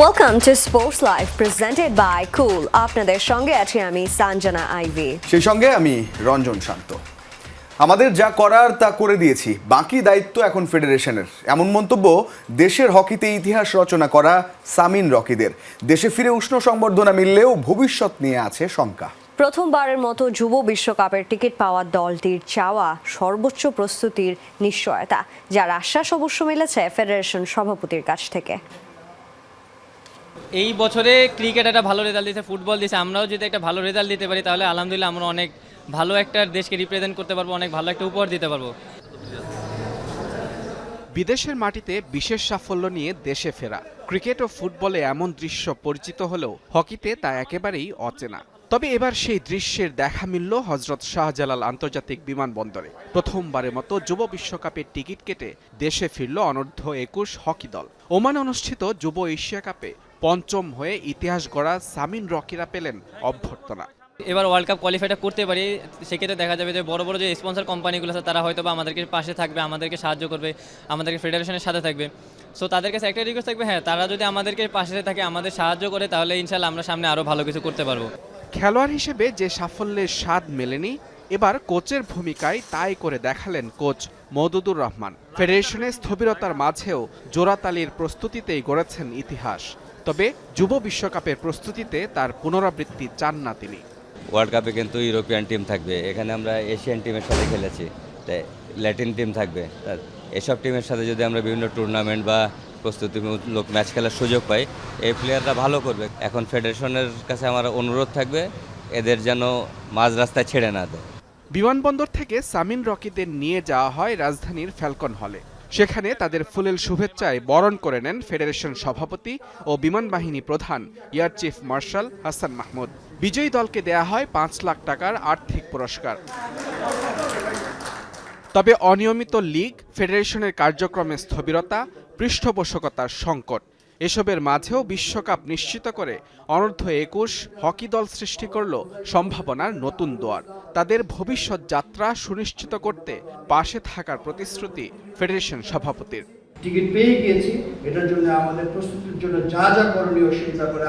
Welcome to sports live presented by cool আপনাদের সঙ্গে আছি আমি সানজানা আইভি। সেই সঙ্গে আমি রঞ্জন শান্ত। আমাদের যা করার তা করে দিয়েছি। বাকি দায়িত্ব এখন ফেডারেশনের। এমন মন্তব্য দেশের হকিতে ইতিহাস রচনা করা সামিন রকিদের। দেশে ফিরে উষ্ণ সংবর্ধনা মিললেও ভবিষ্যৎ নিয়ে আছে শঙ্কা। প্রথমবারের মতো যুব বিশ্বকাপের টিকিট পাওয়া দলটির চাওয়া সর্বোচ্চ প্রস্তুতির নিশ্চয়তা যার আশ্বাস অবশ্য মিলেছে ফেডারেশন সভাপতির কাছ থেকে। এই বছরে ক্রিকেট একটা ভালো রেজাল্ট দিয়েছে ফুটবল দিয়েছে, আমরাও যদি একটা ভালো রেজাল্ট দিতে পারি তাহলে আলহামদুলিল্লাহ আমরা অনেক ভালো একটা দেশকে রিপ্রেজেন্ট করতে পারব, অনেক ভালো একটা উপহার দিতে পারব। বিদেশের মাটিতে বিশেষ সাফল্য নিয়ে দেশে ফেরা। ক্রিকেট ও ফুটবলে এমন দৃশ্য পরিচিত হলেও হকিতে তা একেবারেই অচেনা। তবে এবার সেই দৃশ্যের দেখা মিলল হজরত শাহজালাল আন্তর্জাতিক বিমানবন্দরে। প্রথমবারের মতো যুব বিশ্বকাপের টিকিট কেটে দেশে ফিরল অনূর্ধ্ব একুশ হকি দল। ওমানে অনুষ্ঠিত যুব এশিয়া কাপে পঞ্চম হয়ে ইতিহাস গড়া সামিন রকিরা পেলেন অভ্যর্থনা। এবার ওয়ার্ল্ড কাপ কোয়ালিফাইটা করতে পারি সেক্ষেত্রে দেখা যাবে যে বড় বড় যে স্পন্সর কোম্পানিগুলো আছে তারা হয়তো বা আমাদেরকে পাশে থাকবে আমাদেরকে সাহায্য করবে আমাদেরকে ফেডারেশনের সাথে থাকবে। সো তাদের কাছে একটা রিকোয়েস্ট থাকবে হ্যাঁ তারা যদি আমাদেরকে পাশে থাকে আমাদের সাহায্য করে তাহলে ইনশাল্লাহ আমরা সামনে আরও ভালো কিছু করতে পারব। খেলোয়াড় হিসেবে যে সাফল্যের স্বাদ মেলেনি এবার কোচের ভূমিকায় তাই করে দেখালেন কোচ মদুদুর রহমান। ফেডারেশনের স্থবিরতার মাঝেও জোড়াতালির প্রস্তুতিতেই গড়েছেন ইতিহাস। তবে যুব বিশ্বকাপের প্রস্তুতিতে তার পুনরাবৃত্তি চান না তিনি। ওয়ার্ল্ড কাপে কিন্তু ইউরোপিয়ান টিম থাকবে। এখানে আমরা এশিয়ান টিমের সাথে খেলেছি। তাই ল্যাটিন টিম থাকবে। এসব টিমের সাথে যদি আমরা বিভিন্ন টুর্নামেন্ট বা প্রস্তুতিমূলক ম্যাচ খেলার সুযোগ পাই এই প্লেয়াররা ভালো করবে। এখন ফেডারেশনের কাছে আমার অনুরোধ থাকবে এদের যেন মাঝ রাস্তায় ছেড়ে না দেয়। বিমানবন্দর থেকে সামিন রকিদের নিয়ে যাওয়া হয় রাজধানীর ফ্যালকন হলে সেখানে তাদের ফুলেল শুভেচ্ছায় বরণ করে নেন ফেডারেশন সভাপতি ও বিমান বাহিনী প্রধান air chief marshal Hasan Mahmud. বিজয়ী দলকে দেয়া হয় পাঁচ লাখ টাকার আর্থিক পুরস্কার। তবে অনিয়মিত লীগ, ফেডারেশনের কার্যক্রমে স্থবিরতা, পৃষ্ঠপোষকতার সংকট। এসবের মাঝেও বিশ্বকাপ নিশ্চিত করে অনূর্ধ্ব একুশ হকি দল সৃষ্টি করল সম্ভাবনার নতুন দোয়ার। তাদের ভবিষ্যৎ যাত্রা সুনিশ্চিত করতে পাশে থাকার প্রতিশ্রুতি ফেডারেশন সভাপতির। টিকিট পেয়ে গিয়েছি। এটার জন্য আমাদের প্রস্তুতির জন্য যা যা করণীয়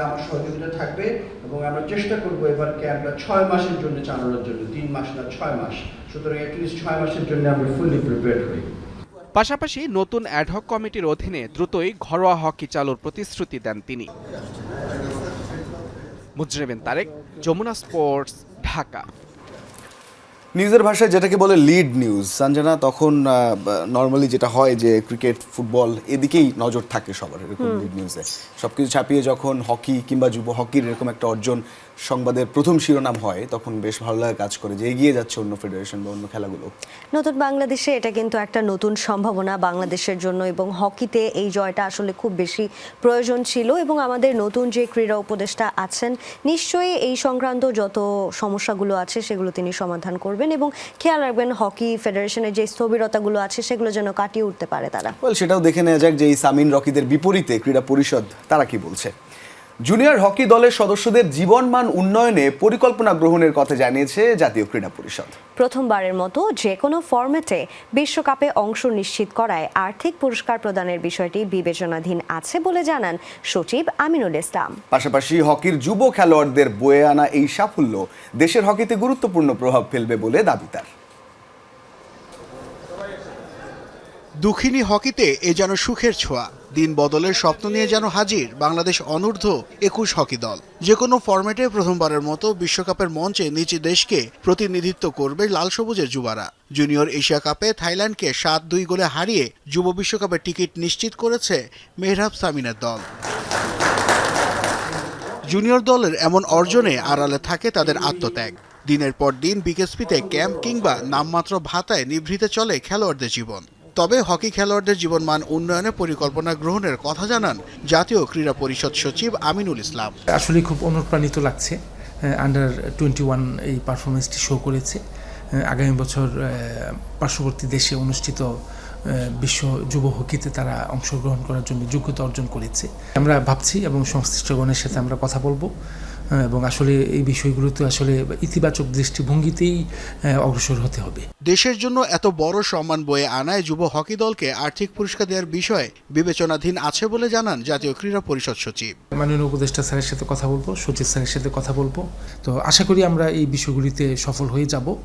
আমার সহযোগিতা থাকবে এবং আমরা চেষ্টা করব এবার ক্যাম্পটা ছয় মাসের জন্য চালানোর জন্য। তিন মাস না ছয় মাস। সুতরাং অ্যাটলিস্ট ছয় মাসের জন্য আমরা ফুললি প্রিপেয়ার্ড হই। পাশাপাশি নতুন অ্যাডহক কমিটির অধীনে দ্রুতই ঘরোয়া হকি চালুর প্রতিশ্রুতি দেন তিনি। মুজরেবেন তারেক যমুনা স্পোর্টস ঢাকা। নিউজের ভাষায় যেটাকে বলে লিড নিউজ সঞ্জনা তখন নর্মালি যেটা হয় যে ক্রিকেট ফুটবল এদিকেই নজর থাকে সবার এরকম লিড নিউজে সবকিছু ছাপিয়ে যখন হকি কিংবা যুব হকির এরকম একটা অর্জন সংবাদের প্রথম শিরোনাম হয় তখন বেশ ভালো লাগে কাজ করে যে এগিয়ে যাচ্ছে অন্য ফেডারেশন বা অন্য খেলাগুলো। নতুন বাংলাদেশে এটা কিন্তু একটা নতুন সম্ভাবনা বাংলাদেশের জন্য এবং হকিতে এই জয়টা আসলে খুব বেশি প্রয়োজন ছিল এবং আমাদের নতুন যে ক্রীড়া উপদেষ্টা আছেন নিশ্চয়ই এই সংক্রান্ত যত সমস্যাগুলো আছে সেগুলো তিনি সমাধান করবেন এবং খেয়াল রাখবেন হকি ফেডারেশনের যে স্থবিরতাগুলো আছে সেগুলো যেন কাটিয়ে উঠতে পারে তারা। সেটাও দেখে নেওয়া যাক যে এই সামিন রকিদের বিপরীতে ক্রীড়া পরিষদ তারা কি বলছে। জুনিয়র হকি দলের সদস্যদের জীবনমান উন্নয়নে পরিকল্পনা গ্রহণের কথা জানিয়েছে জাতীয় ক্রীড়া পরিষদ। প্রথমবারের মতো যে কোনো ফরম্যাটে বিশ্বকাপে অংশ নিশ্চিত করায় আর্থিক পুরস্কার প্রদানের বিষয়টি বিবেচনাধীন আছে বলে জানান সচিব আমিনুল ইসলাম। পাশাপাশি হকির যুব খেলোয়াড়দের বয়ে আনা এই সাফল্য দেশের হকিতে গুরুত্বপূর্ণ প্রভাব ফেলবে বলে দাবি তার। দুঃখিনী হকিতে এ যেন সুখের ছোঁয়া। দিন বদলের স্বপ্ন নিয়ে যেন হাজির বাংলাদেশ অনূর্ধ্ব একুশ হকি দল। যে কোনো ফরম্যাটে প্রথমবারের মতো বিশ্বকাপের মঞ্চে নিজ দেশকে প্রতিনিধিত্ব করবে লাল সবুজের যুবারা। জুনিয়র এশিয়া কাপে থাইল্যান্ডকে সাত দুই গোলে হারিয়ে যুব বিশ্বকাপের টিকিট নিশ্চিত করেছে মেহরাব সামিনের দল। জুনিয়র দলের এমন অর্জনে আড়ালে থাকে তাদের আত্মত্যাগ। দিনের পর দিন বিকেএসপিতে ক্যাম্প কিংবা নামমাত্র ভাতায় নিভৃতে চলে খেলোয়াড়দের জীবন। তবে হকি খেলোয়াড়দের জীবনমান উন্নয়নে পরিকল্পনা গ্রহণের কথা জানান জাতীয় ক্রীড়া পরিষদ সচিব আমিনুল ইসলাম। আসলে খুব অনুপ্রাণিত লাগছে আন্ডার টোয়েন্টি ওয়ান এই পারফরমেন্সটি শো করেছে। আগামী বছর পার্শ্ববর্তী দেশে অনুষ্ঠিত বিশ্ব যুব হকিতে তারা অংশগ্রহণ করার জন্য যোগ্যতা অর্জন করেছে। আমরা ভাবছি এবং সংশ্লিষ্টগণের সাথে আমরা কথা বলব। এবং আসলে এই বিষয়গুলোতে আসলে ইতিবাচক দৃষ্টিভঙ্গিতেই অগ্রসর হতে হবে। দেশের জন্য এত বড় সম্মান বয়ে আনায় যুব হকি দলকে আর্থিক পুরস্কার দেওয়ার বিষয়ে বিবেচনাধীন আছে বলে জানান জাতীয় ক্রীড়া পরিষদ সচিব। মাননীয় উপদেষ্টা স্যারের সাথে কথা বলব সচিব স্যারের সাথে কথা বলব। তো আশা করি আমরা এই বিষয়গুলিতে সফল হয়ে যাব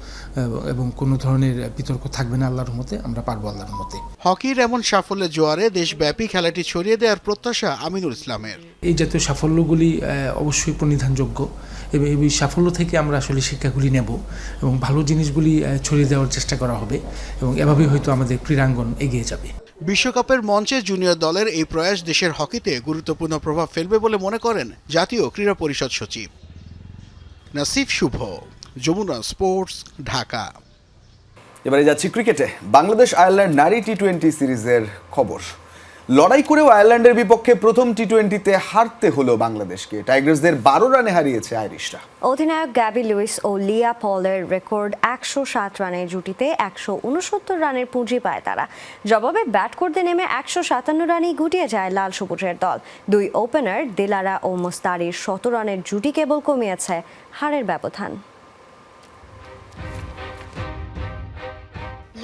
এবং- কোনো ধরনের বিতর্ক থাকবে না আল্লাহর মতে আমরা পারব আল্লাহর মতে হকির এমন সাফল্যের জোয়ারে দেশব্যাপী খেলাটি ছড়িয়ে দেওয়ার প্রত্যাশা আমিনুল ইসলামের। এই জাতীয় সাফল্যগুলি অবশ্যই অবশ্যই প্রণিধানযোগ্য এবং এই সাফল্য থেকে আমরা আসলে শিক্ষাগুলি নেব এবং ভালো জিনিসগুলি ছড়িয়ে দেওয়ার চেষ্টা করা হবে এবং এভাবেই হয়তো আমাদের ক্রীড়াঙ্গন এগিয়ে যাবে। বিশ্বকাপের মঞ্চে জুনিয়র দলের এই প্রয়াস দেশের হকিতে গুরুত্বপূর্ণ প্রভাব ফেলবে বলে মনে করেন জাতীয় ক্রীড়া পরিষদ সচিব। নাসিফ শুভ যমুনা স্পোর্টস ঢাকা। এবারে যাচ্ছি ক্রিকেটে। বাংলাদেশ আয়ারল্যান্ড নারী টি টোয়েন্টি সিরিজের খবর। লড়াই করেও আয়ারল্যান্ডের বিপক্ষে প্রথম টি টোয়েন্টিতে হারতে হলো বাংলাদেশকে। টাইগার্সদের বারো রানে হারিয়েছে আইরিশরা। অধিনায়ক গ্যাবি লুইস ও লিয়া পলের রেকর্ড একশো সাত রানের জুটিতে একশো উনসত্তর রানের পুঁজি পায় তারা। জবাবে ব্যাট করতে নেমে একশো সাতান্ন রানেই গুটিয়ে যায় লাল সবুজের দল। দুই ওপেনার দিলারা ও মোস্তারির শত রানের জুটি কেবল কমিয়েছে হারের ব্যবধান।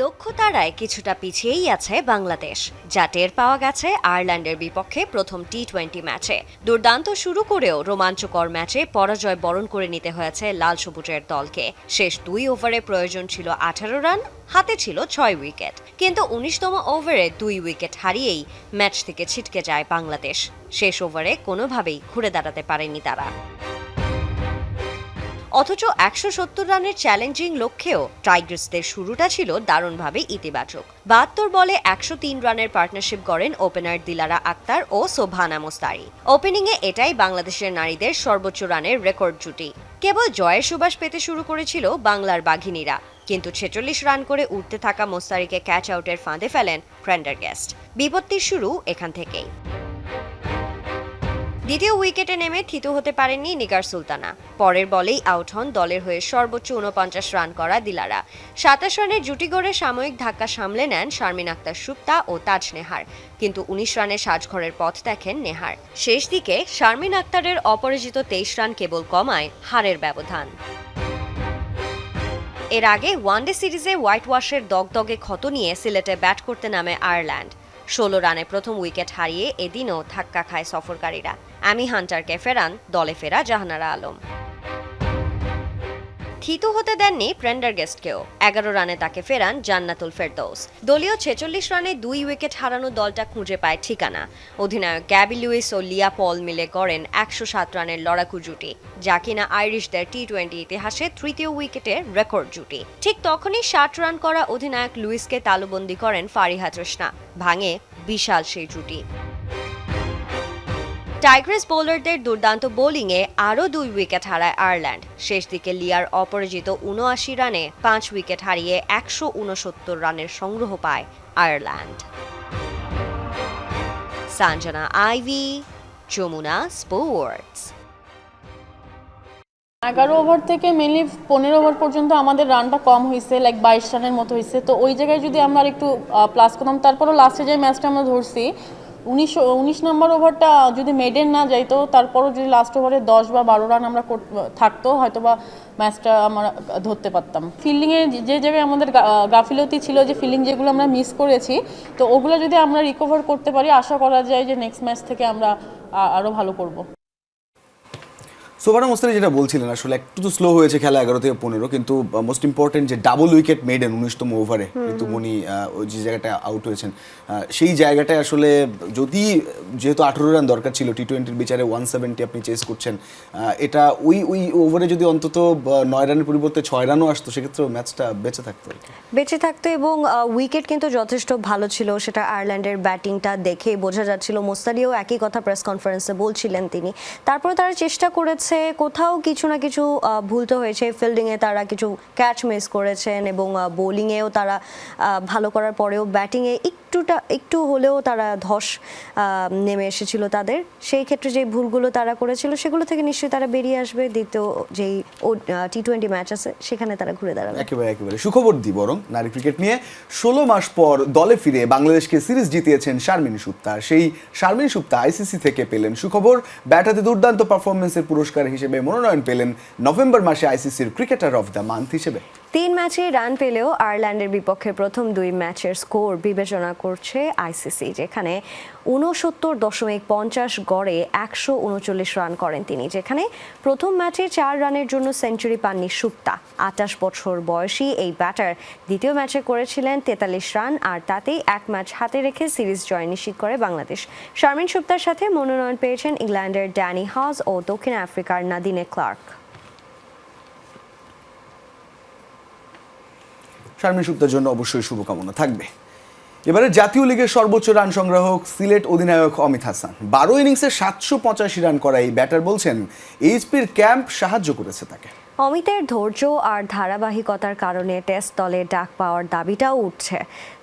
লক্ষ্য তারায় কিছুটা পিছিয়েই আছে বাংলাদেশ, যা টের পাওয়া গেছে আয়ারল্যান্ডের বিপক্ষে প্রথম টি টোয়েন্টি ম্যাচে। দুর্দান্ত শুরু করেও রোমাঞ্চকর ম্যাচে পরাজয় বরণ করে নিতে হয়েছে লাল সবুজের দলকে। শেষ দুই ওভারে প্রয়োজন ছিল আঠারো রান, হাতে ছিল ছয় উইকেট। কিন্তু উনিশতম ওভারে দুই উইকেট হারিয়েই ম্যাচ থেকে ছিটকে যায় বাংলাদেশ। শেষ ওভারে কোনোভাবেই ঘুরে দাঁড়াতে পারেনি তারা। অথচ একশো সত্তর রানের চ্যালেঞ্জিং লক্ষ্যেও টাইগার্সদের শুরুটা ছিল দারুণভাবে ইতিবাচক। বাহাত্তর বলে একশো তিন রানের পার্টনারশিপ গড়েন ওপেনার দিলারা আক্তার ও সোভানা মোস্তারি। ওপেনিংয়ে এটাই বাংলাদেশের নারীদের সর্বোচ্চ রানের রেকর্ড জুটি। কেবল জয়ের সুবাস পেতে শুরু করেছিল বাংলার বাঘিনীরা, কিন্তু ছেচল্লিশ রান করে উঠতে থাকা মোস্তারিকে ক্যাচ আউটের ফাঁদে ফেলেন ফ্রেন্ডার গেস্ট বিপত্তির শুরু এখান থেকেই। দ্বিতীয় উইকেটে নেমে থিতু হতে পারেননি নিগার সুলতানা। পরের বলেই আউট হন দলের হয়ে সর্বোচ্চ উনপঞ্চাশ রান করা দিলারা। সাতাশ রানের জুটি গড়ে সাময়িক ধাক্কা সামলে নেন শারমিন আক্তার সুপ্তা ও তাজ নেহার। কিন্তু উনিশ রানে সাজঘরের পথ দেখেন নেহার। শেষ দিকে শারমিন আক্তারের অপরাজিত তেইশ রান কেবল কমায় হারের ব্যবধান। এর আগে ওয়ানডে সিরিজে হোয়াইট ওয়াশের দগদগে ক্ষত নিয়ে সিলেটে ব্যাট করতে নামে আয়ারল্যান্ড। ষোলো রানে প্রথম উইকেট হারিয়ে এদিনও ধাক্কা খায় সফরকারীরা। আমি হান্টারকে ফেরান, দলে ফেরা জাহানারা আলম। থিতু হতে দেননি প্রেন্ডারগেস্টকেও এগারো রানে তাকে ফেরান জান্নাতুল ফেরদৌস। দলীয় ছেচল্লিশ রানে দুই উইকেট হারানো দলটা খুঁজে পায় ঠিকানা। অধিনায়ক গ্যাবি লুইস ও লিয়া পল মিলে গড়েন একশো সাত রানের লড়াকু জুটি, যা কিনা আইরিশদের টি টোয়েন্টি ইতিহাসে তৃতীয় উইকেটের রেকর্ড জুটি। ঠিক তখনই ষাট রান করা অধিনায়ক লুইসকে তালুবন্দি করেন ফারিহা তৃষ্ণা। ভাঙে বিশাল সেই জুটি। টাইগ্রেস বোলারদের দুর্দান্ত বোলিংয়ে আরও দুই উইকেট হারায় আয়ারল্যান্ড। শেষ দিকে লিয়ার অপরাজিত উনআশি রানে পাঁচ উইকেট হারিয়ে একশো উনসত্তর রানের সংগ্রহ পায় আয়ারল্যান্ড। সাঞ্জনা আইভি, যমুনা স্পোর্টস। এগারো ওভার থেকে মেনলি পনেরো ওভার পর্যন্ত আমাদের রানটা কম হয়েছে লাইক বাইশ রানের মতো হয়েছে তো ওই জায়গায় যদি আমরা একটু প্লাস করতাম, তারপরও লাস্টে যে ম্যাচটা আমরা ধরছি উনিশ উনিশ নম্বর ওভারটা যদি মেডেন না যাইতো, তারপরও যদি লাস্ট ওভারে দশ বা বারো রান আমরা থাকতো হয়তো বা ম্যাচটা আমরা ধরতে পারতাম। ফিল্ডিংয়ে যে জায়গায় আমাদের গাফিলতি ছিল যে ফিল্ডিং যেগুলো আমরা মিস করেছি, তো ওগুলো যদি আমরা রিকভার করতে পারি, আশা করা যায় যে নেক্সট ম্যাচ থেকে আমরা আরও আরও ভালো করব। সোভানা মোস্তারি যেটা বলছিলেন আসলে একটু তো স্লো হয়েছে খেলা এগারো থেকে পনেরো কিন্তু মোস্ট ইম্পর্টেন্ট যে ডাবল উইকেট মেডেন উনিশতম ওভারে কিন্তু মনি ওই যে জায়গাটা আউট হয়েছেন। সেই জায়গাটায় আসলে যদি যেহেতু আঠেরো রান দরকার ছিল টি টোয়েন্টির বিচারে ওয়ান সেভেন্টি আপনি চেস করছেন এটা ওই ওই ওভারে যদি অন্তত নয় রানের পরিবর্তে ছয় রানও আসতো সেক্ষেত্রেও ম্যাচটা বেঁচে থাকতো বেঁচে থাকতো এবং উইকেট কিন্তু যথেষ্ট ভালো ছিল সেটা আয়ারল্যান্ডের ব্যাটিংটা দেখে বোঝা যাচ্ছিল। মোস্তারিও একই কথা প্রেস কনফারেন্সে বলছিলেন তিনি। তারপরে তারা চেষ্টা করেছে কোথাও কিছু না কিছু ভুল তো হয়েছে। ফিল্ডিংয়ে তারা কিছু ক্যাচ মিস করেছেন এবং বোলিংয়েও তারা ভালো করার পরেও ব্যাটিংয়ে একটুটা, একটু হলেও তারা ধস নেমে এসেছিল তাদের। সেই ক্ষেত্রে যে ভুলগুলো তারা করেছিল, সেগুলো থেকে নিশ্চয়ই তারা বেরিয়ে আসবে। দ্বিতীয় যেই টি টোয়েন্টি ম্যাচ আছে, সেখানে তারা ঘুরে দাঁড়াবে। একেবারে একেবারে। সুখবর দি বরং নারী ক্রিকেট নিয়ে। ষোলো মাস পর দলে ফিরে বাংলাদেশকে সিরিজ জিতিয়েছেন শারমিন সুপ্তা। সেই শারমিন সুপ্তা আইসিসি থেকে পেলেন সুখবর। ব্যাটাতে দুর্দান্ত পারফরমেন্সের পুরস্কারে ক্রিকেটার হিসেবে মনোনয়ন পেলেন নভেম্বর মাসে আইসিসির ক্রিকেটার অফ দ্য মান্থ হিসেবে। তিন ম্যাচে রান পেলেও আয়ারল্যান্ডের বিপক্ষে প্রথম দুই ম্যাচের স্কোর বিবেচনা করছে আইসিসি, যেখানে উনসত্তর দশমিক পঞ্চাশ গড়ে একশো উনচল্লিশ রান করেন তিনি, যেখানে প্রথম ম্যাচে চার রানের জন্য সেঞ্চুরি পাননি সুক্তা আটাশ বছর বয়সী এই ব্যাটার দ্বিতীয় ম্যাচে করেছিলেন তেতাল্লিশ রান, আর তাতেই এক ম্যাচ হাতে রেখে সিরিজ জয় নিশ্চিত করে বাংলাদেশ। শারমিন সুক্তার সাথে মনোনয়ন পেয়েছেন ইংল্যান্ডের ড্যানি হাউস ও দক্ষিণ আফ্রিকার নাদিনে ক্লার্ক। শারমিন সুক্তার জন্য অবশ্যই শুভকামনা থাকবে। এবারে জাতীয় লিগের সর্বোচ্চ রান সংগ্রাহক সিলেট অধিনায়ক অমিত হাসান। বারো ইনিংসে সাতশো পঁচাশি রান করা এই ব্যাটার বলছেন এইচপির ক্যাম্প সাহায্য করেছে তাকে। অমিতের ধৈর্য আর ধারাবাহিকতার কারণে টেস্ট দলে ডাক পাওয়ার দাবিটাও উঠছে।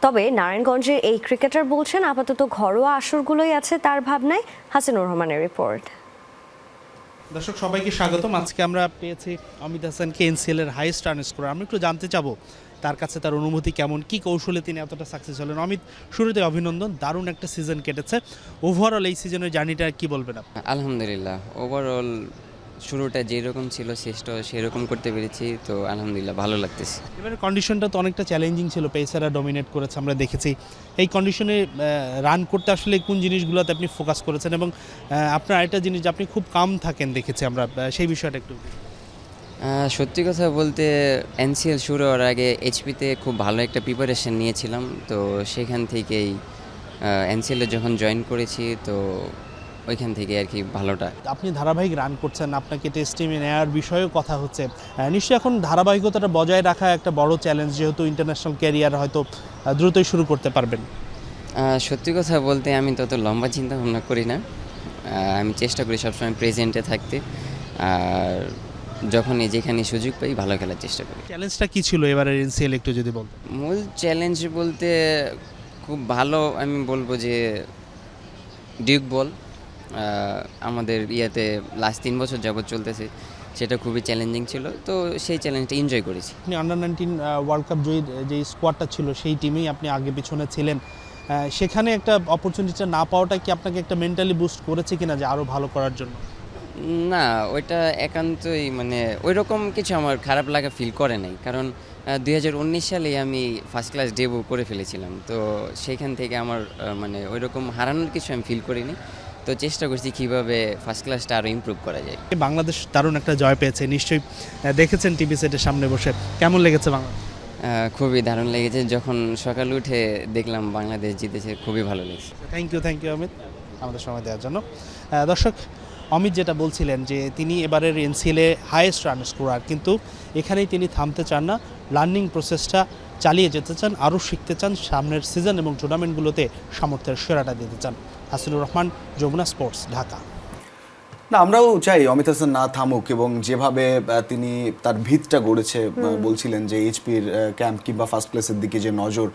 তবে নারায়ণগঞ্জের এই ক্রিকেটার বলছেন আপাতত ঘরোয়া আসরগুলোই আছে তার ভাবনায়। হাসিনুর রহমানের রিপোর্ট। দর্শক সবাইকে স্বাগতম। আজকে আমরা পেয়েছি অমিত হাসানকে এনসিএল এর হাইস্ট রান স্কোর আমি একটু জানতে চাবো তার কাছে তার অনুভূতি কেমন? কি কৌশলে তিনি এতটা সাকসেস হলেন? অমিত শুরুতে অভিনন্দন দারুণ একটা সিজন কেটেছে। ওভারঅল এই সিজনের জার্নিটা কি বলবেন আপনি? আলহামদুলিল্লাহ ওভারঅল শুরুটা যেরকম ছিল শেষটা সেরকম করতে পেরেছি তো আলহামদুলিল্লাহ ভালো লাগতেছে। এবারে কন্ডিশনটা তো অনেকটা চ্যালেঞ্জিং ছিল পেসাররা ডমিনেট করেছে আমরা দেখেছি। এই কন্ডিশনে রান করতে আসলে কোন জিনিসগুলোতে আপনি ফোকাস করেছেন? এবং আপনার আরেকটা জিনিস আপনি খুব কাম থাকেন দেখেছি আমরা সেই বিষয়টা একটু সত্যি কথা বলতে এনসিএল শুরু হওয়ার আগে এইচপিতে খুব ভালো একটা প্রিপারেশন নিয়েছিলাম তো সেখান থেকেই এনসিএলে যখন জয়েন করেছি তো ওইখান থেকে আর কি ভালোটা। আপনি ধারাবাহিক রান করছেন আপনাকে টেস্ট টিমে নেওয়ার বিষয়েও কথা হচ্ছে। নিশ্চয়ই এখন ধারাবাহিকতাটা বজায় রাখা একটা বড় চ্যালেঞ্জ যেহেতু ইন্টারন্যাশনাল ক্যারিয়ার হয়তো দ্রুতই শুরু করতে পারবেন। সত্যি কথা বলতে আমি তত লম্বা চিন্তা ভাবনা করি না। আমি চেষ্টা করি সবসময় প্রেজেন্টে থাকতে। আর যখনই যেখানে সুযোগ পাই ভালো খেলার চেষ্টা করি। চ্যালেঞ্জটা কি ছিল এবারের এনসিএল একটু যদি বলতেন? মূল চ্যালেঞ্জ বলতে খুব ভালো আমি বলব যে ডিউক বল আমাদের ইয়েতে লাস্ট তিন বছর যাবৎ চলতেছে সেটা খুবই চ্যালেঞ্জিং ছিল। তো সেই চ্যালেঞ্জটা এনজয় করেছি। আপনি আন্ডার নাইনটিন ওয়ার্ল্ড কাপ জয়ী যে স্কোয়াডটা ছিল সেই টিমেই আপনি আগে পিছনে ছিলেন। সেখানে একটা অপরচুনিটিটা না পাওয়াটা কি আপনাকে একটা মেন্টালি বুস্ট করেছে কিনা যে আরও ভালো করার জন্য? না ওইটা একান্তই মানে ওই রকম কিছু আমার খারাপ লাগা ফিল করে নাই। কারণ দুই উনিশ সালে আমি ফার্স্ট ক্লাস ডেবু করে ফেলেছিলাম। তো সেইখান থেকে আমার মানে ওই রকম হারানোর কিছু আমি ফিল করিনি। তো চেষ্টা করছি কীভাবে ফার্স্ট ক্লাসটা আরও ইমপ্রুভ করা যায়। বাংলাদেশ দারুণ একটা জয় পেয়েছে। নিশ্চয়ই দেখেছেন টিভি সেটের সামনে বসে। কেমন লেগেছে বাংলাদেশ? আহ, খুবই দারুণ লেগেছে। যখন সকালে উঠে দেখলাম বাংলাদেশ জিতেছে খুবই ভালো লেগেছে। Thank you thank you Amit আমাদের সময় দেওয়ার জন্য। দর্শক অমিত যেটা বলছিলেন যে তিনি এবারের এনসিএলে হায়েস্ট রান স্কোরার কিন্তু এখানেই তিনি থামতে চান না। লার্নিং প্রসেসটা চালিয়ে যেতে চান, আরও শিখতে চান, সামনের সিজন এবং টুর্নামেন্টগুলোতে সামর্থ্যের সেরাটা দিতে চান। হাসিনুর রহমান, যমুনা স্পোর্টস ঢাকা। না আমরাও চাই অমিত হাসান না থামুক এবং যেভাবে তিনি তার ভিতটা গড়েছে বলছিলেন যে এইচপির ক্যাম্প কিংবা ফার্স্ট প্লেসের দিকে যে নজর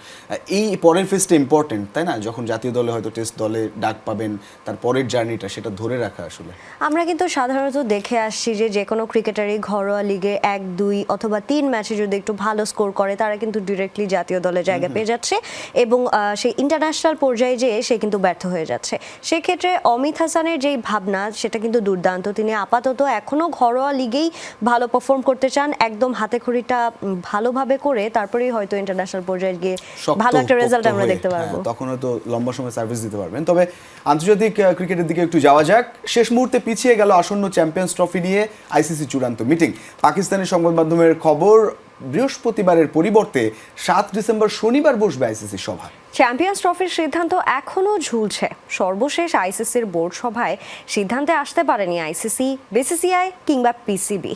এই পরের ফেজটা ইম্পর্টেন্ট তাই না? যখন জাতীয় দলে হয়তো টেস্ট দলে ডাক পাবেন তার পরের জার্নিটা সেটা ধরে রাখা আসলে। আমরা কিন্তু সাধারণত দেখে আসছি যে যে কোনো ক্রিকেটারই ঘরোয়া লিগে এক দুই অথবা তিন ম্যাচে যদি একটু ভালো স্কোর করে তারা কিন্তু ডিরেক্টলি জাতীয় দলে জায়গা পেয়ে যাচ্ছে এবং সেই ইন্টারন্যাশনাল পর্যায়ে যেয়ে সে কিন্তু ব্যর্থ হয়ে যাচ্ছে। সেক্ষেত্রে অমিত হাসানের যেই ভাবনা সেটা কিন্তু দুর্দান্ত। তিনি আপাতত এখনও ঘরোয়া লিগেই ভালো পারফর্ম করতে চান। একদম হাতে খড়িটা ভালোভাবে করে তারপরেই হয়তো ইন্টারন্যাশনাল পর্যায়ে গিয়ে ভালো একটা রেজাল্ট আমরা দেখতে পারব। হ্যাঁ, তখন হয়তো লম্বা সময় সার্ভিস দিতে পারবেন। তবে আন্তর্জাতিক ক্রিকেটের দিকে একটু যাওয়া যাক। শেষ মুহূর্তে পিছিয়ে গেল আসন্ন চ্যাম্পিয়ন্স ট্রফি নিয়ে আইসিসি চূড়ান্ত মিটিং পাকিস্তানি সংবাদ মাধ্যমের খবর বৃহস্পতিবারের পরিবর্তে সাত ডিসেম্বর শনিবার বসবে আইসিসি সভা। চ্যাম্পিয়ন্স ট্রফির সিদ্ধান্ত এখনও ঝুলছে। সর্বশেষ আইসিসির বোর্ড সভায় সিদ্ধান্তে আসতে পারেনি আইসিসি বিসিসিআই কিংবা পিসিবি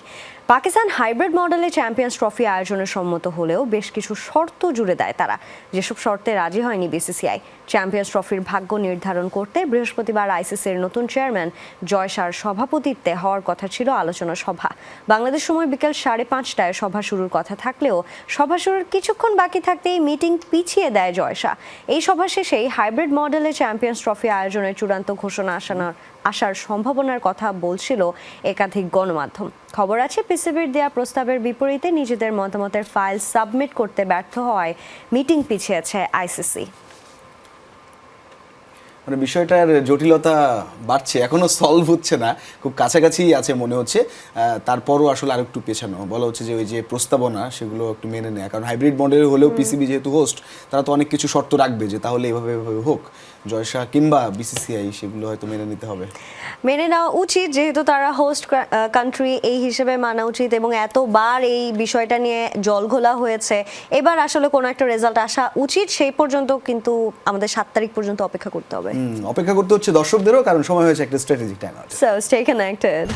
পাকিস্তান হাইব্রিড মডেলে চ্যাম্পিয়ন্স ট্রফি আয়োজনে সম্মত হলেও বেশ কিছু শর্ত জুড়ে দেয় তারা। যেসব শর্তে রাজি হয়নি বিসিসিআই। চ্যাম্পিয়ন্স ট্রফির ভাগ্য নির্ধারণ করতে বৃহস্পতিবার আইসিসির নতুন চেয়ারম্যান জয়সার সভাপতিত্বে হওয়ার কথা ছিল আলোচনা সভা। বাংলাদেশ সময় বিকেল সাড়ে পাঁচটায় সভা শুরুর কথা থাকলেও সভা শুরুর কিছুক্ষণ বাকি থাকতেই মিটিং পিছিয়ে দেয় জয়সা। এই সভা শেষেই হাইব্রিড মডেলে চ্যাম্পিয়ন্স ট্রফি আয়োজনের চূড়ান্ত ঘোষণা আসানোর আসার সম্ভাবনার কথা বলছিল একাধিক গণমাধ্যম। খবর আছে পিসিবির দেয়া প্রস্তাবের বিপরীতে নিজেদের মতামতের ফাইল সাবমিট করতে ব্যর্থ হওয়ায় মিটিং পিছিয়েছে আইসিসি। মানে বিষয়টার জটিলতা বাড়ছে এখনও সলভ হচ্ছে না খুব কাছাকাছি আছে মনে হচ্ছে। তারপরও আসলে আরেকটু পেছানো বলা হচ্ছে যে ওই যে প্রস্তাবনা সেগুলো একটু মেনে নেয়। কারণ হাইব্রিড মডেল হলেও পিসিবি যেহেতু হোস্ট তারা তো অনেক কিছু শর্ত রাখবে যে তাহলে এভাবে এভাবে হোক। জয়শা কিংবা বিসিসিআই সেগুলো হয়তো মেনে নিতে হবে। মেনে নেওয়া উচিত যেহেতু তারা হোস্ট কান্ট্রি এই হিসেবে মানা উচিত এবং এতবার এই বিষয়টা নিয়ে জলঘোলা হয়েছে। এবার আসলে কোনো একটা রেজাল্ট আসা উচিত সেই পর্যন্ত কিন্তু আমাদের সাত তারিখ পর্যন্ত অপেক্ষা করতে হবে। অপেক্ষা করতে হচ্ছে দর্শকদেরও কারণ সময় হয়েছে একটা strategic time out so stay connected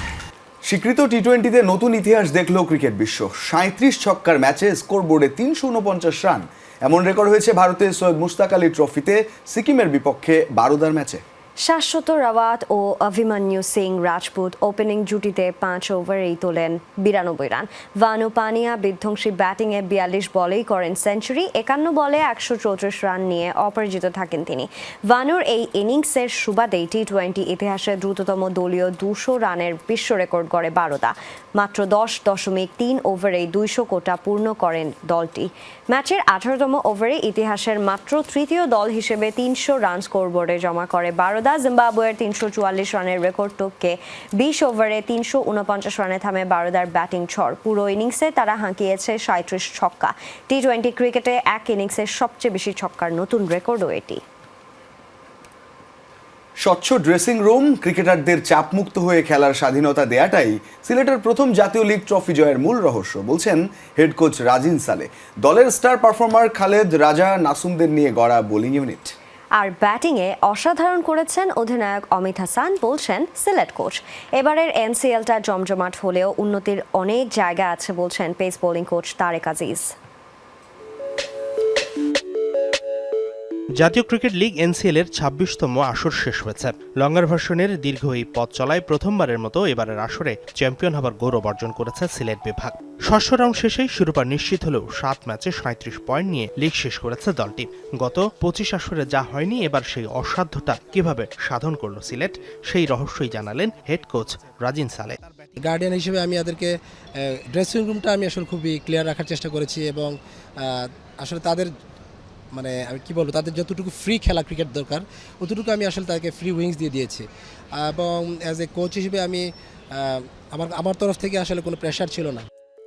স্বীকৃত টি টোয়েন্টিতে নতুন ইতিহাস দেখল ক্রিকেট বিশ্ব। সাঁত্রিশ ছক্কার ম্যাচে স্কোরবোর্ডে তিনশো উনপঞ্চাশ রান এমন রেকর্ড হয়েছে ভারতের সৈয়দ মুস্তাক আলী ট্রফিতে সিকিমের বিপক্ষে বারোদার ম্যাচে। শাশ্বত রাওয়াত ও অভিমন্যু সিং রাজপুত ওপেনিং জুটিতে পাঁচ ওভারেই তোলেন বিরানব্বই রান। ভানু পানিয়া বিধ্বংসী ব্যাটিংয়ে বিয়াল্লিশ বলেই করেন সেঞ্চুরি একান্ন বলে একশো চৌত্রিশ রান নিয়ে অপরাজিত থাকেন তিনি। ভানুর এই ইনিংসের সুবাদেই টি টোয়েন্টি ইতিহাসে দ্রুততম দলীয় দুশো রানের বিশ্ব রেকর্ড গড়ে বারোদা মাত্র দশ দশমিক তিন ওভারেই দুইশো কোটা পূর্ণ করেন দলটি। ম্যাচের আঠারোতম ওভারে ইতিহাসের মাত্র তৃতীয় দল হিসেবে তিনশো রান স্কোরবোর্ডে জমা করে বারোদা জিম্বাবুয়ের তিনশো চুয়াল্লিশ রানের রেকর্ড টপকে বিশ ওভারে তিনশো উনপঞ্চাশ রানে থামে বারোদার ব্যাটিং ঝড় পুরো ইনিংসে তারা হাঁকিয়েছে সাঁত্রিশ ছক্কা। টি টোয়েন্টি ক্রিকেটে এক ইনিংসে সবচেয়ে বেশি ছক্কার নতুন রেকর্ডও এটি। স্বচ্ছ ড্রেসিং রুম, ক্রিকেটারদের চাপমুক্ত হয়ে খেলার স্বাধীনতা দেয়াটাই সিলেটের প্রথম জাতীয় লিগ ট্রফি জয়ের মূল রহস্য, বলছেন হেড কোচ রাজিন সালে। দলের স্টার পারফর্মার খালেদ রাজা নাসুমদের নিয়ে গড়া বোলিং ইউনিট। আর ব্যাটিংয়ে অসাধারণ করেছেন অধিনায়ক অমিত হাসান, বলছেন সিলেট কোচ। এবারের এনসিএলটা জমজমাট হলেও উন্নতির অনেক জায়গা আছে, বলছেন pace bowling coach Tareq Aziz. জাতীয় ক্রিকেট লিগ এনসিএল এর ছাব্বিশতম আসর শেষ হয়েছে। লঙ্গার ভার্সনের দীর্ঘ এই পথ চলায় প্রথমবারের মতো এবারের আসরে চ্যাম্পিয়ন হবার গৌরব অর্জন করেছে সিলেট বিভাগ। ষষ্ঠ রাউন্ড শেষেই শিরোপা নিশ্চিত হলেও সাত ম্যাচে সাঁত্রিশ পয়েন্ট নিয়ে লিগ শেষ করেছে দলটি। গত পঁচিশ আসরে যা হয়নি, এবার সেই অসাধ্যটা কীভাবে সাধন করল সিলেট, সেই রহস্যই জানালেন হেড কোচ রাজিন সালে। গার্ডিয়ান হিসেবে আমি তাদেরকে ড্রেসিং রুমটা আমি আসলে খুবই ক্লিয়ার রাখার চেষ্টা করেছি এবং আসলে তাদের মানে আমি কি বলব, তাদের যতটুকু ফ্রি খেলা ক্রিকেট দরকার, অতটুকু আমি আসলে তাদেরকে ফ্রি উইংস দিয়ে দিয়েছি। এবং অ্যাজ এ কোচ হিসেবে আমি আমার আমার তরফ থেকে আসলে কোনো প্রেশার ছিল না।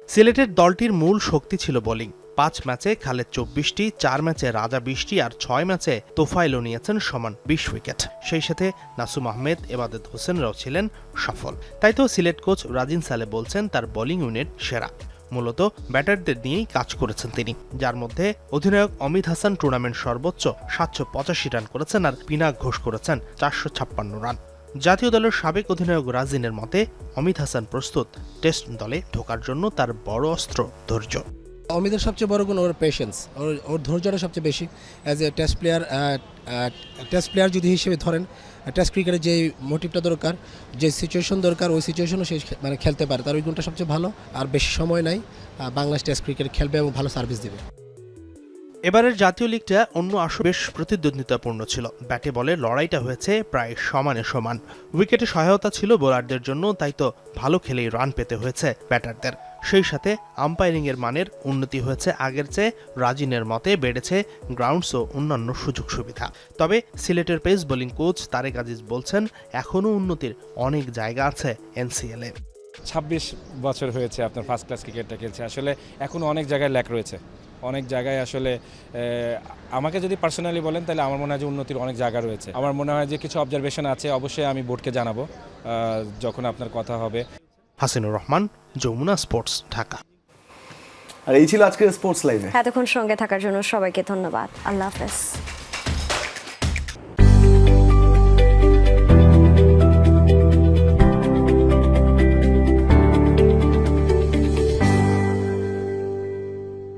সিলেটের দলটির মূল শক্তি ছিল বোলিং পাঁচ ম্যাচে খালেদ চব্বিশটি, চার ম্যাচে রাজা বিশটি আর ছয় ম্যাচে তোফাইলও নিয়েছেন সমান বিশ উইকেট সেই সাথে নাসুম আহমেদ, এবাদত হোসেনরাও ছিলেন সফল। তাই তো সিলেট কোচ রাজিন সালে বলছেন তার বোলিং ইউনিট সেরা। মূলত ব্যাটারদের নিয়েই কাজ করেছেন তিনি, যার মধ্যে অধিনায়ক অমিত হাসান টুর্নামেন্ট সর্বোচ্চ সাতশো পঁচাশি রান করেছেন আর পিনাক ঘোষ করেছেন চারশো ছাপ্পান্ন রান। জাতীয় দলের সাবেক অধিনায়ক রাজিনের মতে, অমিত হাসান প্রস্তুত টেস্ট দলে ঢোকার জন্য তার বড় অস্ত্র ধৈর্য। অমিতের সবচেয়ে বড় গুণ ওর পেশেন্স ওর ওর ধৈর্যটা সবচেয়ে বেশি as a test player test player যদি হিসেবে ধরেন টেস্ট ক্রিকেটে যে মোটিভটা দরকার, যে সিচুয়েশন দরকার, ওই সিচুয়েশনও সে মানে খেলতে পারে। তার ওই গুণটা সবচেয়ে ভালো, আর বেশি সময় নাই বাংলাদেশ টেস্ট ক্রিকেট খেলবে এবং ভালো সার্ভিস দেবে। এবারের জাতীয় লিগটা অন্য আসর বেশ প্রতিদ্বন্দ্বিতাপূর্ণ ছিল। ব্যাটে বলে লড়াইটা হয়েছে প্রায় সমানে সমান। উইকেটে সহায়তা ছিল বোলারদের জন্য, তাই তো ভালো খেলেই রান পেতে হয়েছে ব্যাটারদের সেই সাথে আম্পায়ারিংয়ের মানের উন্নতি হয়েছে। আগের চেয়ে রাজিনের মতে বেড়েছে গ্রাউন্ডস ও অন্যান্য সুযোগ সুবিধা। তবে সিলেটের pace bowling coach Tareq Aziz বলছেন, এখনও উন্নতির অনেক জায়গা আছে এনসিএল ছাব্বিশ বছর হয়েছে আপনার ফার্স্ট ক্লাস ক্রিকেটটা খেলছে। আসলে এখনও অনেক জায়গায় ল্যাক রয়েছে। অনেক জায়গায় আসলে আমাকে যদি পার্সোনালি বলেন, তাহলে আমার মনে হয় যে উন্নতির অনেক জায়গা রয়েছে। আমার মনে হয় যে কিছু অবজারভেশন আছে, অবশ্যই আমি বোর্ডকে জানাব যখন আপনার কথা হবে। হাসিনুর রহমান যমুনা স্পোর্টস ঢাকা। আর এই ছিল আজকের স্পোর্টস লাইভে। এতক্ষণ সঙ্গে থাকার জন্য সবাইকে ধন্যবাদ। আল্লাহ হাফেজ।